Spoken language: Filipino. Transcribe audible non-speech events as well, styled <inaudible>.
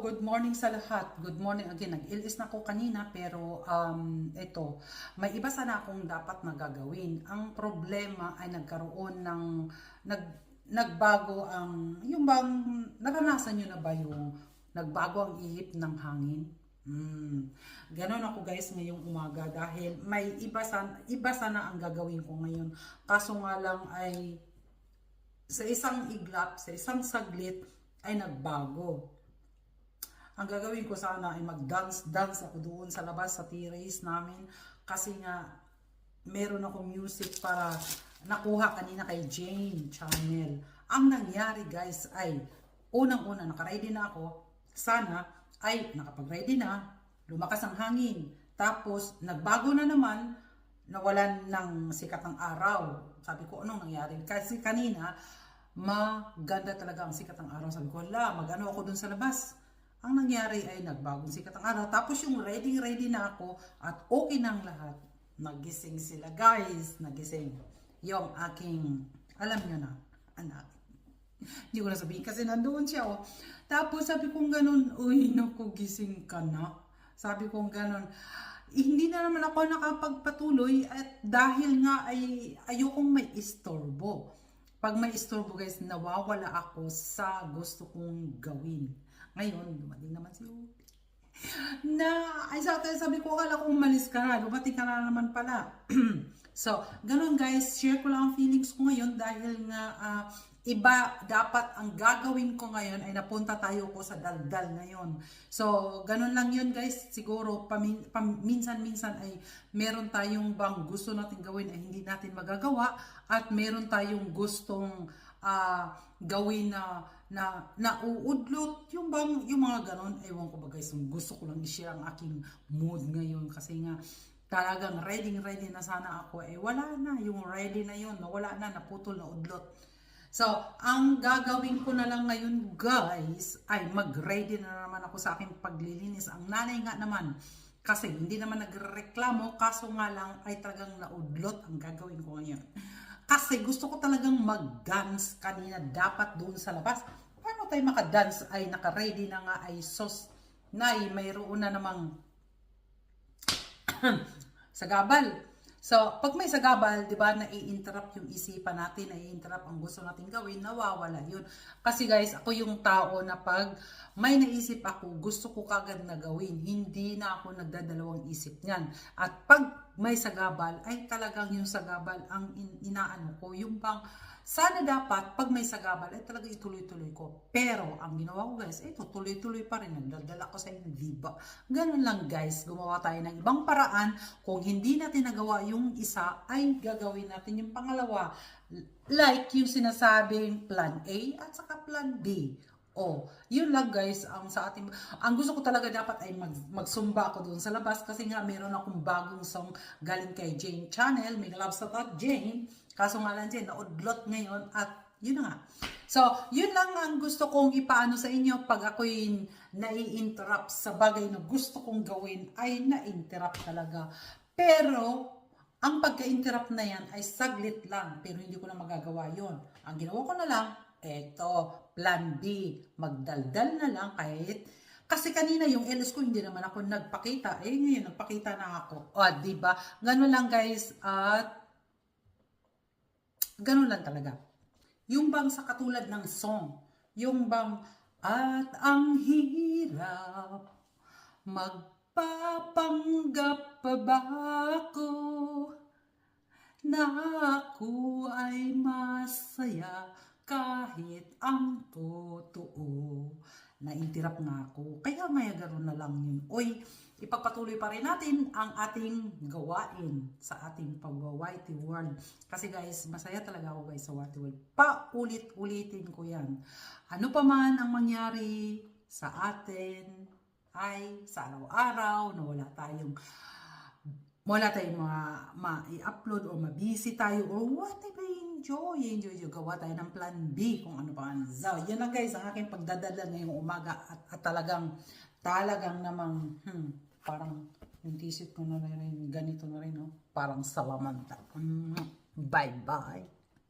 good morning sa lahat. Good morning again. Nag-ilis na ako kanina pero um, ito, may iba sana akong dapat na gagawin. Ang problema ay nagkaroon ng nag, nagbago ang yung bang naranasan niyo na ba yung nagbago ang ihip ng hangin? Mm. Ganon ako guys ngayong umaga dahil may iba sana, iba sana ang gagawin ko ngayon. Kaso nga lang ay sa isang iglap, sa isang saglit ay nagbago. Ang gagawin ko sana ay mag-dance-dance ako doon sa labas sa terrace namin kasi nga meron ako music para nakuha kanina kay Jane Channel. Ang nangyari guys ay unang-una nakaready na ako. Sana ay nakapag-ready na, lumakas ang hangin. Tapos nagbago na naman, nawalan ng sikat ng araw. Sabi ko, anong nangyari? Kasi kanina, maganda talaga ang sikat ng araw. Sabi ko, la, mag-ano ako dun sa labas. Ang nangyari ay nagbagong sikat ang araw. Tapos yung ready-ready na ako at okay ang lahat. Nagising sila, guys. Nagising. Yung aking, alam nyo na, anak. Hindi ko na sabihin kasi nandoon siya, oh. Tapos sabi kong ganun, uy, naku, gising ka na. Sabi kong ganun, hindi na naman ako nakapagpatuloy at dahil nga ay ayokong may istorbo. Pag may istorbo guys, nawawala ako sa gusto kong gawin. Ngayon, dumating naman si Upi. Na, ay sa atin, sabi ko, akala ko umalis ka na. Dumating ka na naman pala. <clears throat> so, ganun guys, share ko lang ang feelings ko ngayon dahil nga ah, iba dapat ang gagawin ko ngayon ay napunta tayo ko sa daldal ngayon. So, ganun lang yun guys. Siguro pamin, paminsan-minsan ay meron tayong bang gusto natin gawin ay hindi natin magagawa at meron tayong gustong ah, gawin na na nauudlot. Yung bang yung mga ganon ewan ko ba guys gusto ko lang i-share ang aking mood ngayon. Kasi nga talagang ready ready na sana ako. Eh wala na. Yung ready na yun nawala na naputol na udlot So, ang gagawin ko na lang ngayon, guys, ay mag-ready na naman ako sa aking paglilinis. Ang nanay nga naman, kasi hindi naman nagreklamo, kaso nga lang ay talagang naudlot ang gagawin ko ngayon. Kasi gusto ko talagang mag-dance kanina dapat doon sa labas. Paano tayo maka-dance ay naka-ready na nga ay sos na mayroon na namang <coughs> sagabal. So, pag may sagabal, 'di ba, nai-interrupt yung isipan natin, nai-interrupt ang gusto natin gawin, nawawala 'yun. Kasi guys, ako yung tao na pag may naisip ako, gusto ko kagad na gawin. Hindi na ako nagdadalawang isip niyan. At pag may sagabal, ay talagang yung sagabal ang in- inaano ko, yung bang sana dapat pag may sagabal ay talaga ituloy-tuloy ko. Pero ang ginawa ko guys, ito tuloy-tuloy pa rin. Nagdadala ko sa inyo, di ba? Ganun lang guys, gumawa tayo ng ibang paraan. Kung hindi natin nagawa yung isa, ay gagawin natin yung pangalawa. Like yung sinasabing plan A at saka plan B. Oh, yun lang guys ang sa ating ang gusto ko talaga dapat ay mag, magsumba ako doon sa labas kasi nga meron akong bagong song galing kay Jane Channel, may love sa at Jane. Kaso nga lang Jane, naudlot ngayon at yun na nga. So, yun lang ang gusto kong ipaano sa inyo pag ako'y nai-interrupt sa bagay na gusto kong gawin ay na-interrupt talaga. Pero, ang pagka-interrupt na yan ay saglit lang pero hindi ko na magagawa yon. Ang ginawa ko na lang, eto, plan B, magdaldal na lang kahit kasi kanina yung LS ko hindi naman ako nagpakita. Eh ngayon nagpakita na ako. O, di ba? Ganun lang guys at ganun lang talaga. Yung bang sa katulad ng song, yung bang at ang hirap magpapanggap pa ba ako na ako ay masaya kahit ang totoo. Na-interrupt nga ako. Kaya maya gano'n na lang yun. Oy, ipagpatuloy pa rin natin ang ating gawain sa ating pag-whitey world. Kasi guys, masaya talaga ako guys sa whitey world. Paulit-ulitin ko yan. Ano pa man ang mangyari sa atin ay sa araw-araw na wala tayong wala tayong mga ma-i-upload or mabisi tayo or whatever enjoy, enjoy, enjoy. Gawa tayo ng plan B kung ano pa. So, yan lang guys ang aking pagdadala ngayong umaga at, at talagang, talagang namang, hmm, parang yung t-shirt ko na rin, ganito na rin, no? parang salamanta. Mm, bye-bye.